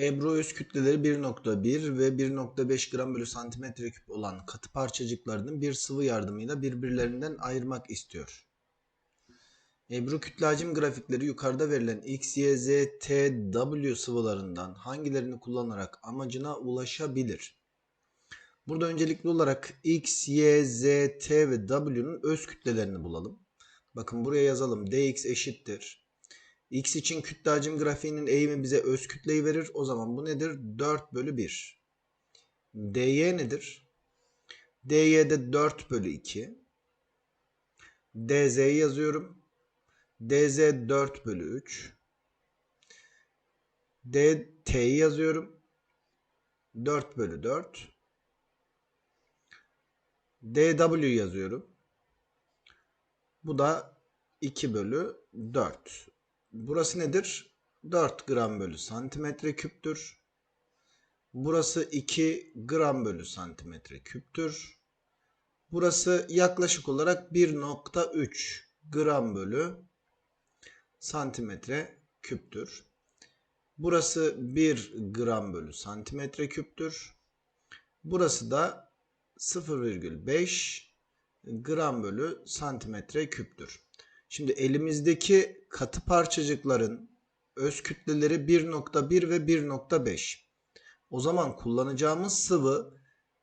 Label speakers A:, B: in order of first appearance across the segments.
A: Ebru öz kütleleri 1.1 ve 1.5 gram bölü santimetre küp olan katı parçacıklarını bir sıvı yardımıyla birbirlerinden ayırmak istiyor. Ebru kütle hacim grafikleri yukarıda verilen X, Y, Z, T, W sıvılarından hangilerini kullanarak amacına ulaşabilir? Burada öncelikli olarak X, Y, Z, T ve W'nun öz kütlelerini bulalım. Bakın buraya yazalım. dx eşittir. X için kütle hacim grafiğinin eğimi bize öz kütleyi verir. O zaman bu nedir? 4 bölü 1. dy nedir? dy'de 4 bölü 2. dz'yi yazıyorum. dz 4 bölü 3. dt'yi yazıyorum. 4 bölü 4. dw yazıyorum. Bu da 2 bölü 4. Burası nedir? 4 gram bölü santimetre küptür. Burası 2 gram bölü santimetre küptür. Burası yaklaşık olarak 1.3 gram bölü santimetre küptür. Burası 1 gram bölü santimetre küptür. Burası da 0,5 gram bölü santimetre küptür. Şimdi elimizdeki katı parçacıkların öz kütleleri 1.1 ve 1.5. O zaman kullanacağımız sıvı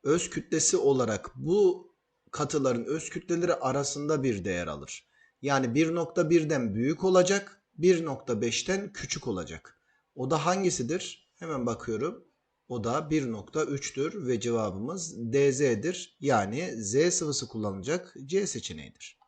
A: öz kütlesi olarak bu katıların öz kütleleri arasında bir değer alır. Yani 1.1'den büyük olacak, 1.5'ten küçük olacak. O da hangisidir? Hemen bakıyorum. O da 1.3'tür ve cevabımız DZ'dir. Yani Z sıvısı kullanılacak C seçeneğidir.